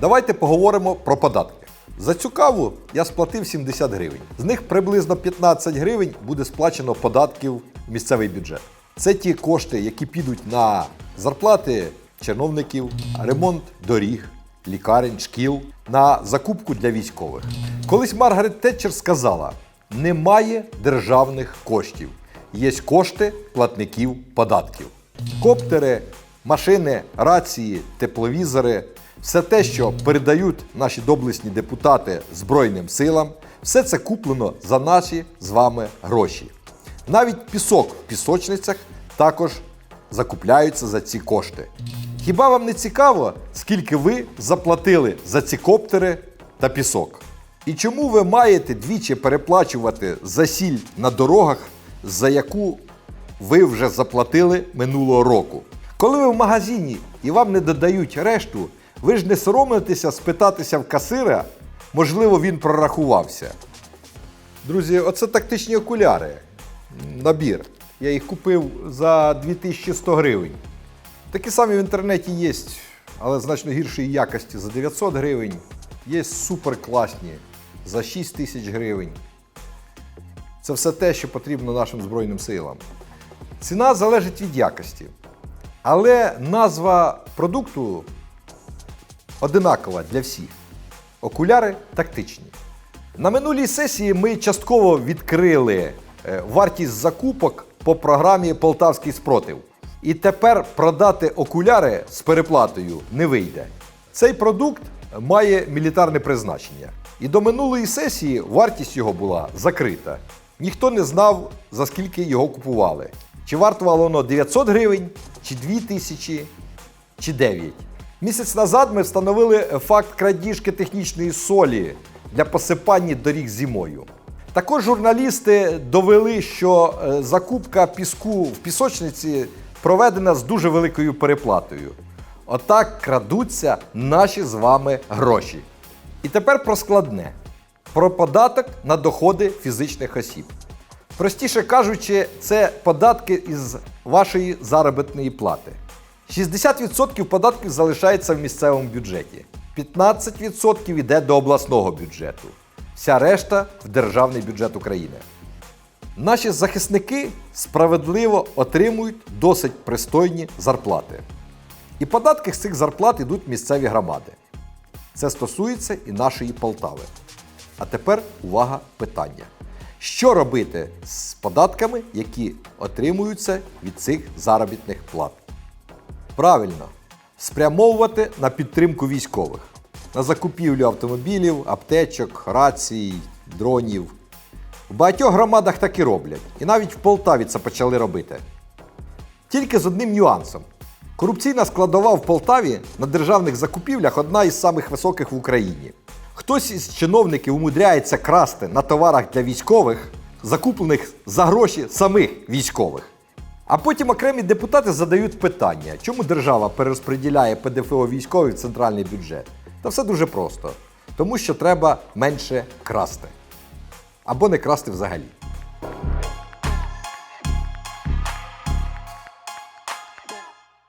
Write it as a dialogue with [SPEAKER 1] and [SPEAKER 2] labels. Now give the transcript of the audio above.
[SPEAKER 1] Давайте поговоримо про податки. За цю каву я сплатив 70 гривень. З них приблизно 15 гривень буде сплачено податків в місцевий бюджет. Це ті кошти, які підуть на зарплати чиновників, ремонт доріг, лікарень, шкіл, на закупку для військових. Колись Маргарет Тетчер сказала: немає державних коштів, є кошти платників податків. Коптери, машини, рації, тепловізори, все те, що передають наші доблесні депутати Збройним силам, все це куплено за наші з вами гроші. Навіть пісок в пісочницях також закупляються за ці кошти. Хіба вам не цікаво, скільки ви заплатили за ці коптери та пісок? І чому ви маєте двічі переплачувати за сіль на дорогах, за яку ви вже заплатили минулого року? Коли ви в магазині і вам не додають решту, ви ж не соромитеся спитатися в касира, можливо, він прорахувався. Друзі, оце тактичні окуляри. Набір. Я їх купив за 2100 гривень. Такі самі в інтернеті є, але значно гіршої якості за 900 гривень. Є супер класні за 6 тисяч гривень. Це все те, що потрібно нашим Збройним силам. Ціна залежить від якості. Але назва продукту одинакова для всіх. Окуляри тактичні. На минулій сесії ми частково відкрили е, вартість закупок по програмі Полтавський спротив. І тепер продати окуляри з переплатою не вийде. Цей продукт має мілітарне призначення. І до минулої сесії вартість його була закрита. Ніхто не знав, за скільки його купували. Чи вартувало воно 900 гривень, чи 2000, чи 9. Місяць назад ми встановили факт крадіжки технічної солі для посипання доріг зимою. Також журналісти довели, що е, закупка піску в пісочниці проведена з дуже великою переплатою. Отак крадуться наші з вами гроші. І тепер про складне: про податок на доходи фізичних осіб. Простіше кажучи, це податки із вашої заробітної плати. 60% податків залишається в місцевому бюджеті, 15% йде до обласного бюджету, вся решта в державний бюджет України. Наші захисники справедливо отримують досить пристойні зарплати. І податки з цих зарплат йдуть місцеві громади. Це стосується і нашої Полтави. А тепер увага питання. Що робити з податками, які отримуються від цих заробітних плат? Правильно, спрямовувати на підтримку військових, на закупівлю автомобілів, аптечок, рацій, дронів. В багатьох громадах так і роблять. І навіть в Полтаві це почали робити. Тільки з одним нюансом. Корупційна складова в Полтаві на державних закупівлях одна із самих високих в Україні. Хтось із чиновників умудряється красти на товарах для військових, закуплених за гроші самих військових. А потім окремі депутати задають питання, чому держава перерозподіляє ПДФО військовий в центральний бюджет. Та все дуже просто. Тому що треба менше красти. Або не красти взагалі.